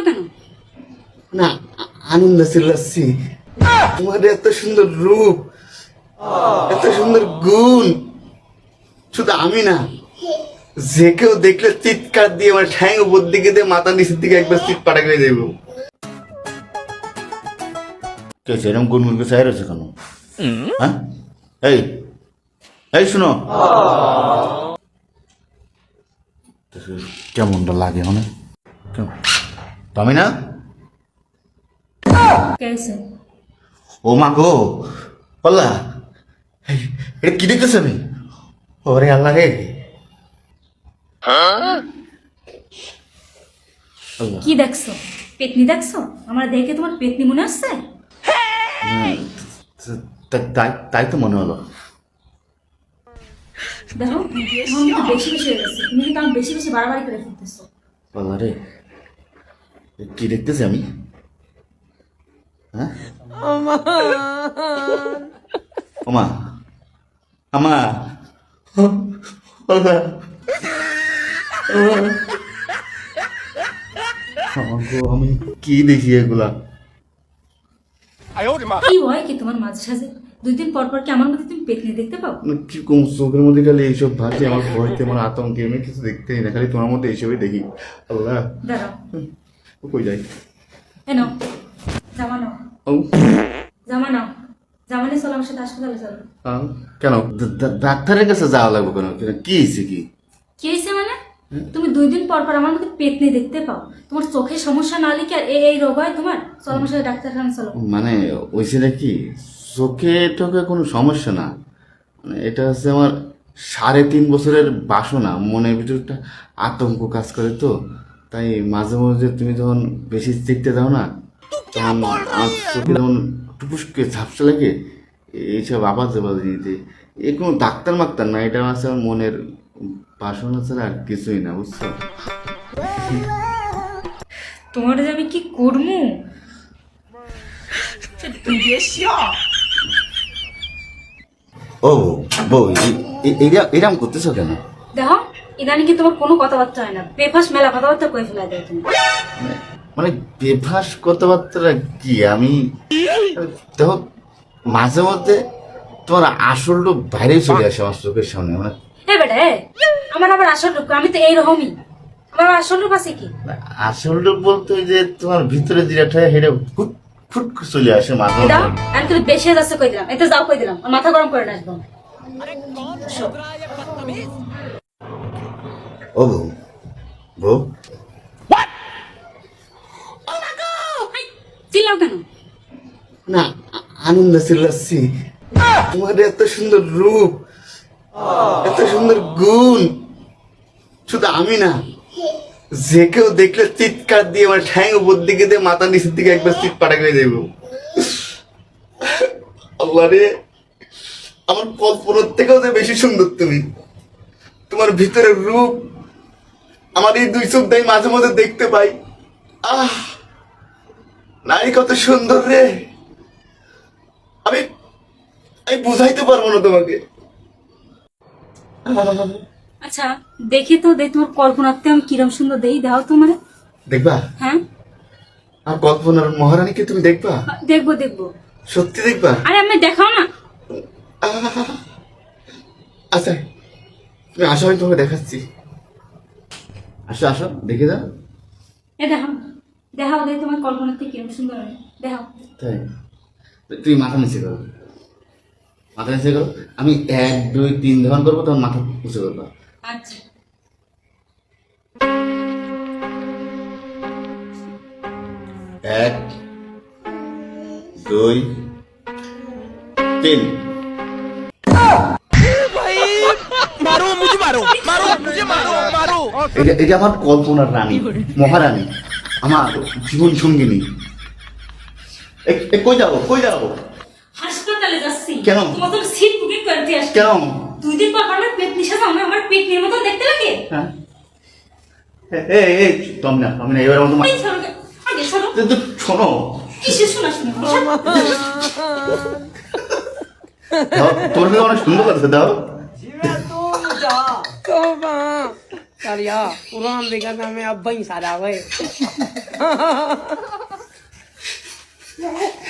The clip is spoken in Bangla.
চিল্লাও কেন? না আনন্দ চিল্লাচ্ছি তোমার এত সুন্দর রূপ এত সুন্দর গুণ। শুধু আমি না যে কেউ দেখলে চিৎকার দিয়ে আমার ঠ্যাং উপর দিকে দিয়ে মাথা নিচের দিকে একবার চিৎ পাটা করে দেবো। কে সেরকম গুন গুন করে চাই রয়েছে কেন? হ্যাঁ? এই এই শুনো। কেমনটা লাগে মানে? কেমন? তুমি না কেছে ও মা গো বললা এটা কি দেখতেছ আমি ওরে আল্লাহ রে কি দেখছ? পেতনি দেখছ? আমার দেখে তোমার পেতনি মনে আসছে তাই তাই তো মনে হলো। দেখো বেশি বেশি হয়ে গেছে। তুমি কিন্তু বেশি বেশি বাড়াবাড়ি করে ফেলতেছো। আল্লাহ রে। কি দেখতেছি আমি? হ্যাঁ? ওমা। আমা কি দেখি এগুলা? কি হয় কি তোমার মাঝে সাঝে? দুই দিন পর পর কি আমার মধ্যে তুমি পেতনি দেখতে পাও? কি কম চোখের মধ্যে খালি এইসব ভাবছি আমার ভয়তে আমার আতঙ্কে আমি কিছু দেখতেই না খালি তোমার মধ্যে এইসবই দেখি। আল্লাহ। দাঁড়াও। কই যাই? এ নাও জামা নাও। ও জামা নাও। জামা চলো আমার সাথে হাসপাতালে চলো। কেন? ডাক্তারের কাছে যাওয়া লাগবে কেন? কি হয়েছে কি? কি হয়েছে মানে? তুমি দুই দিন পর পর আমার মধ্যে পেতনি দেখতে পাও। তোমার চোখের সমস্যা না হলে কি আর এই এই রোগ হয় তোমার? চলো আমার সাথে ডাক্তারখানা চলো। মানে ওই ওইখানে কি? চোখে টোকে কোনো সমস্যা না? মানে এটা হচ্ছে আমার সাড়ে তিন বছরের বাসনা। মনের ভিতরে একটা আতঙ্ক কাজ করে তো। তাই মাঝে মাঝে তুমি যখন বেশি দেখতে দাও না তখন আমার চোখে যখন টুপুসকে ঝাপসা লাগে এইসব আবার যাবার দিতে। এ কোনো ডাক্তার মাক্তার না এটা আছে আমার মনের বাসনা ছাড়া আর কিছুই না বুঝছ? তোমার যে আমি কি করব? ও বউ এরকম করতেছো কেন? ইদানি কি তোমার কোনো কথাবার্তা হয় না। বেফাস মেলা কথাবার্তা কয়ে ফেলা দেয় তুমি। মানে বেভাস কথাবার্তা কি? আমি দেখো মাঝে মধ্যে তোমার আসল রূপ বাইরে চলে আসে আমার চোখের সামনে মানে হ্যাঁ বেটা আমার আবার আসল রূপ আমি তো এইরকমই। আমার আসল রূপ আছে কি? আসল রূপ বলতে ওই যে তোমার ভিতরে যেটা হেঁটে ফুট ফুট করে চলে আসে মাঝে দাও মধ্যে আমি তো বেশি যাচ্ছে কই দিলাম। এতে যাও কই দিলাম। আর মাথা গরম করে না একদম। শোন, ও বউ। বউ? চিল্লাও কেন? না আনন্দ চিল্লাচ্ছি। তোমার এত সুন্দর রূপ এত সুন্দর গুণ। শুধু আমি না যে কেউ দেখলে চিৎকার দিয়ে আমার ঠ্যাং উপর দিকে দিয়ে মাথা নিচের দিকে একবার চিৎ পাটা করে দেব। আল্লাহ রে আমার কল্পনার থেকেও যে বেশি সুন্দর তুমি। তোমার ভিতরের রূপ আমার এই দুই চোখ দিয়ে মাঝে মাঝে দেখতে পাই। আহ নারী কত সুন্দর রে। আমি আমি বুঝাইতে পারব না তোমাকে। আচ্ছা দেখি তো দেখ তোমার কল্পনাতে আমি কিরম সুন্দর দেই দাও তো মানে দেখবা? হ্যাঁ। আর কল্পনার মহারানীকে তুমি দেখবা? দেখব দেখব। সত্যি দেখবা? আরে আমি দেখাও না। আচ্ছা তুমি আসো আমি তোমাকে দেখাচ্ছি। আসো আসো দেখে যাও। এ দেখাও দেখাও দেখি তোমার কল্পনা থেকে কীরকম সুন্দর দেখাও। তাই? তুমি মাথা নিচে করো। মাথা নিচে করো। আমি এক দুই তিন যখন করব তখন মাথা উঁচু করব। আচ্ছা। এক দুই তিন। মারো মুঝে মারো। এটা এটা আমার কল্পনার রানী মহারানী আমার জীবন সঙ্গিনী। কই যাব কই যাব? হাসপাতালে যাচ্ছি। কেন? তোমার সিট বুকিং করতে আসছি। কেন দুই দিন পর পর আমার পেট নিশাস আমার আমার পেট নিয়ে মতন দেখতে লাগে? হ্যাঁ। এ এ তুমি না তুমি না এবার মতো এই গে- আগে সরো শোনো। কিসে শোনা শোনা তোমার অনেক সুন্দর কথা দাও अरिया राम बिगड़ ना मैं अब वहीं सारा भाई